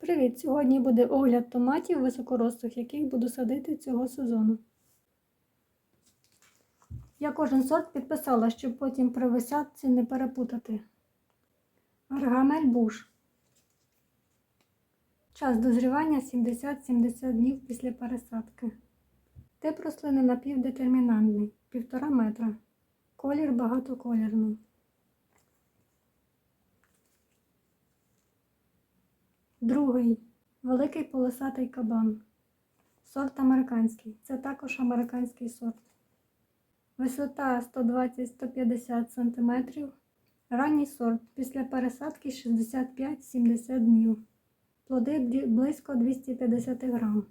Привіт! Сьогодні буде огляд томатів високорослих, яких буду садити цього сезону. Я кожен сорт підписала, щоб потім при висадці не перепутати. Аргамель буш. Час дозрівання 70-70 днів після пересадки. Тип рослини напівдетермінантний 1,5 метра. Колір багатоколірний. Другий великий полосатий кабан. Сорт американський. Це також американський сорт. Висота 120-150 см. Ранній сорт після пересадки 65-70 днів. Плоди близько 250 грам.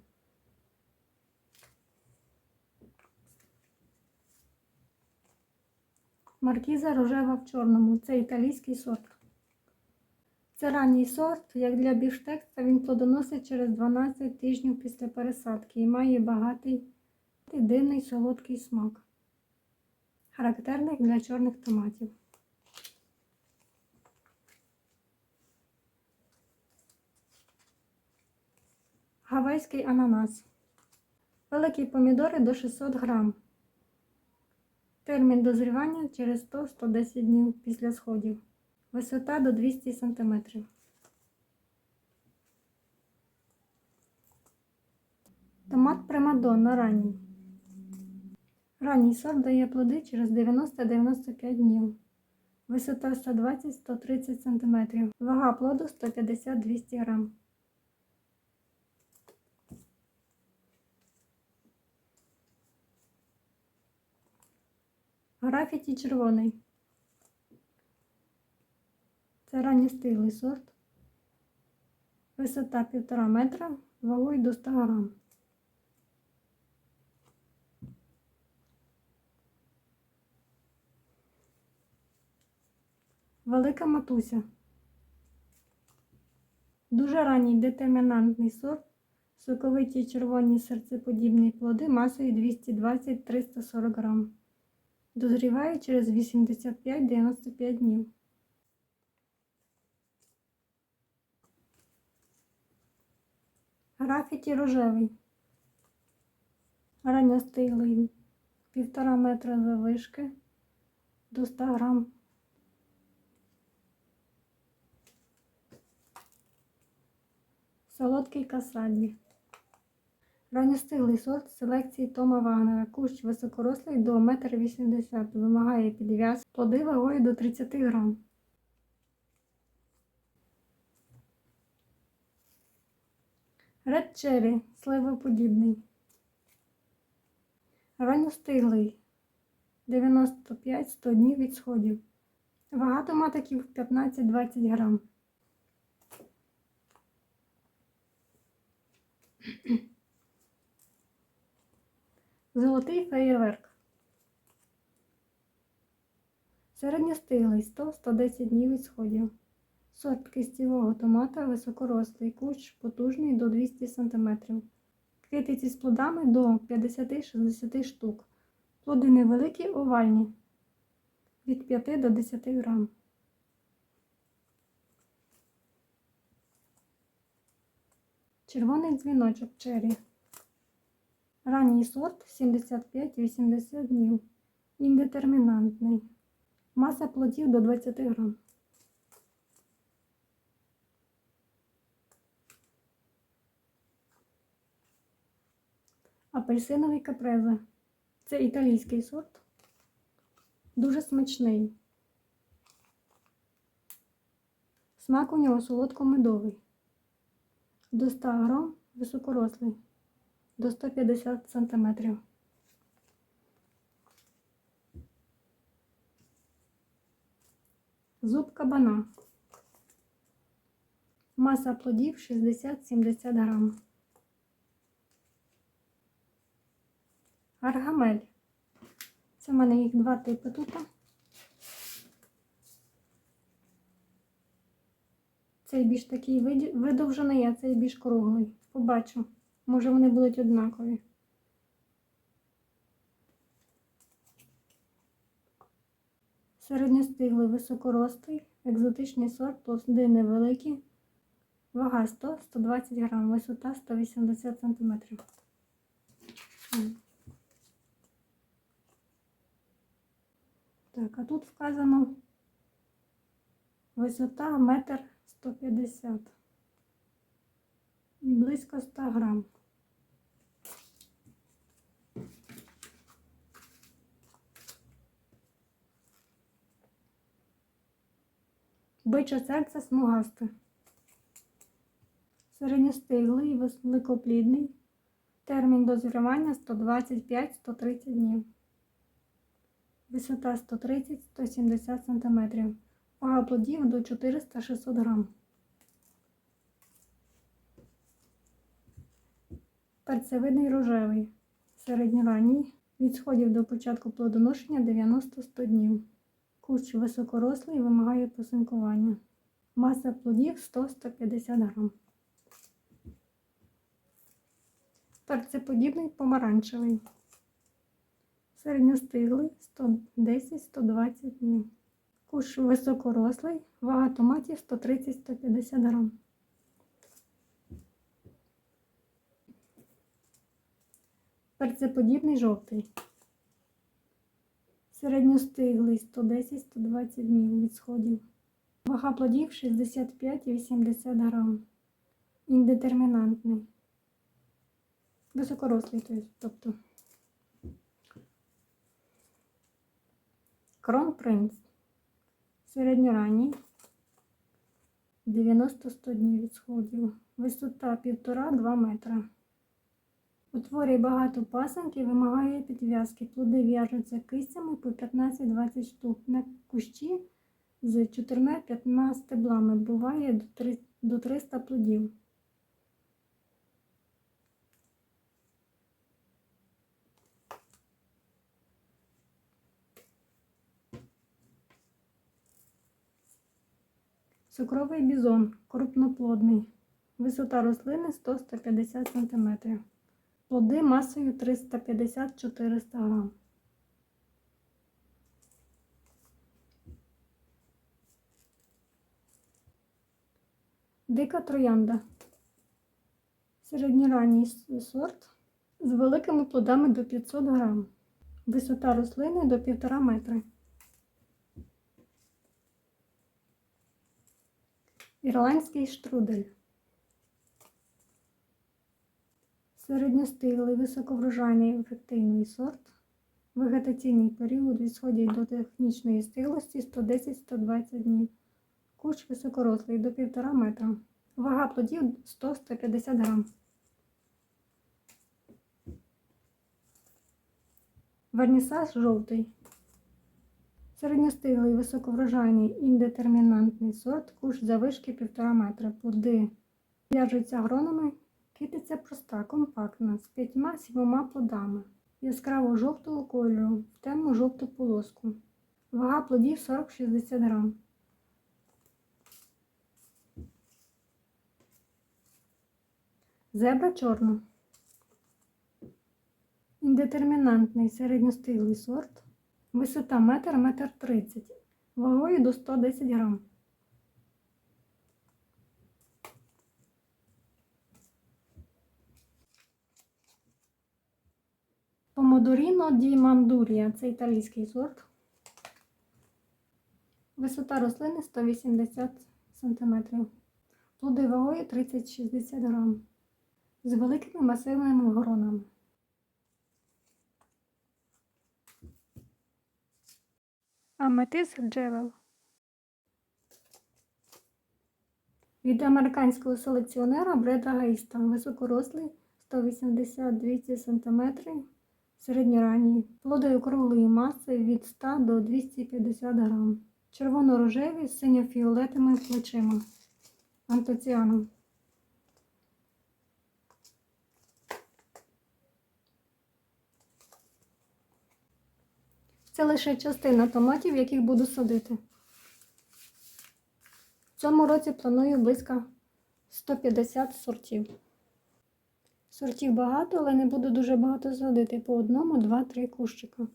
Маркіза рожева в чорному. Це італійський сорт. Це ранній сорт, як для біфштекса, він плодоносить через 12 тижнів після пересадки і має багатий дивний солодкий смак, характерний для чорних томатів. Гавайський ананас. Великі помідори до 600 грам. Термін дозрівання через 100-110 днів після сходів. Висота до 200 см. Томат примадонна ранній. Ранній сорт дає плоди через 90-95 днів. Висота 120-130 см. Вага плоду 150-200 г. Графіті червоний. Ранньостиглий сорт. Висота 1,5 метра, вагою до 100 грам. Велика матуся. Дуже ранній детермінантний сорт. Соковиті червоні серцеподібні плоди масою 220-340 грам. Дозріває через 85-95 днів. Графіті рожевий. Ранньостиглий. Півтора метра завишки до 100 грам. Солодкий касаді. Ранньостиглий сорт селекції Тома Вагнера. Кущ високорослий до 1,80 м. Вимагає підв'яз. Плоди вагою до 30 грам. Ред Черрі сливоподібний. Ранньостиглий 95-100 днів від сходів. Вага томатиків 15-20 грам. Золотий феєрверк. Середньостиглий 100-110 днів від сходів. Сорт кистєвого томата високорослий, кущ потужний до 200 см. Квітиці з плодами до 50-60 штук. Плоди невеликі, овальні. Від 5 до 10 грам. Червоний дзвіночок черрі. Ранній сорт 75-80 днів. Індетермінантний. Маса плодів до 20 грам. Апельсиновий капреза. Це італійський сорт. Дуже смачний. Смак у нього солодко-медовий. До 100 грам високорослий. До 150 сантиметрів. Зуб кабана. Маса плодів 60-70 грам. Аргамель. Це в мене їх два типи тут. Цей більш такий видовжений, а цей більш круглий. Побачу. Може вони будуть однакові. Середньостиглий високоростий, екзотичний сорт, плоди невеликі, Вага 100-120 грам, висота 180 сантиметрів. Так, а тут вказано висота метр 150 і близько 100 грам. Биче серце смугасте. Середньостиглий, великоплідний. Термін дозрівання 125-130 днів. Висота 130-170 см. Вага плодів до 400-600 грам. Перцевидний рожевий. Середньоранній. Від сходів до початку плодоношення 90-100 днів. Кущ високорослий вимагає посинкування. Маса плодів 100-150 грам. Перцеподібний помаранчевий. Середньостиглий 110-120 днів. Кущ високорослий, вага томатів 130-150 грам. Перцеподібний жовтий. Середньостиглий 110-120 днів від сходів. Вага плодів 65-80 грам. Індетермінантний. Високорослий, тобто. Кронпринц. Середньоранній. 90-100 днів від сходів. Висота 1,5-2 метра. Утворює багато пасенків, вимагає підв'язки. Плоди в'яжуться кистями по 15-20 штук. На кущі з 4-5 стеблами. Буває до 300 плодів. Цукровий бізон крупноплодний. Висота рослини 100-150 см. Плоди масою 350-400 г. Дика троянда. Середньоранній сорт з великими плодами до 500 г. Висота рослини до 1,5 метри. Ірландський штрудель. Середньостиглий, високоврожайний ефективний сорт. Вегетаційний період від до технічної стиглості 110-120 днів. Кущ високорослий до 1,5 метра. Вага плодів 100-150 грам. Вернісаж жовтий. Середньостиглий високоврожайний індетермінантний сорт, кущ завишки 1,5 метра. Плоди в'яжуться гронами, китиця проста, компактна, з п'ятьма-сімома плодами. Яскраво жовтого кольору, в темну жовту полоску. Вага плодів 40-60 грам. Зебра чорна. Індетермінантний середньостиглий сорт. Висота метр, метр тридцять. Вагою до 110 грам. Помодоріно ді мандурія. Це італійський сорт. Висота рослини 180 см. Плоди вагою 30-60 грам. З великими масивними гронами. Аметис Джевел. Від американського селекціонера Бреда Гейста. Високорослий 180-200 см. Середньоранній. Плоди округлої маси від 100 до 250 грам. Червоно-рожеві з синьо-фіолетовими плечима. Антоціаном. Це лише частина томатів, яких буду садити. В цьому році планую близько 150 сортів. Сортів багато, але не буду дуже багато садити. По одному, два-три кущика.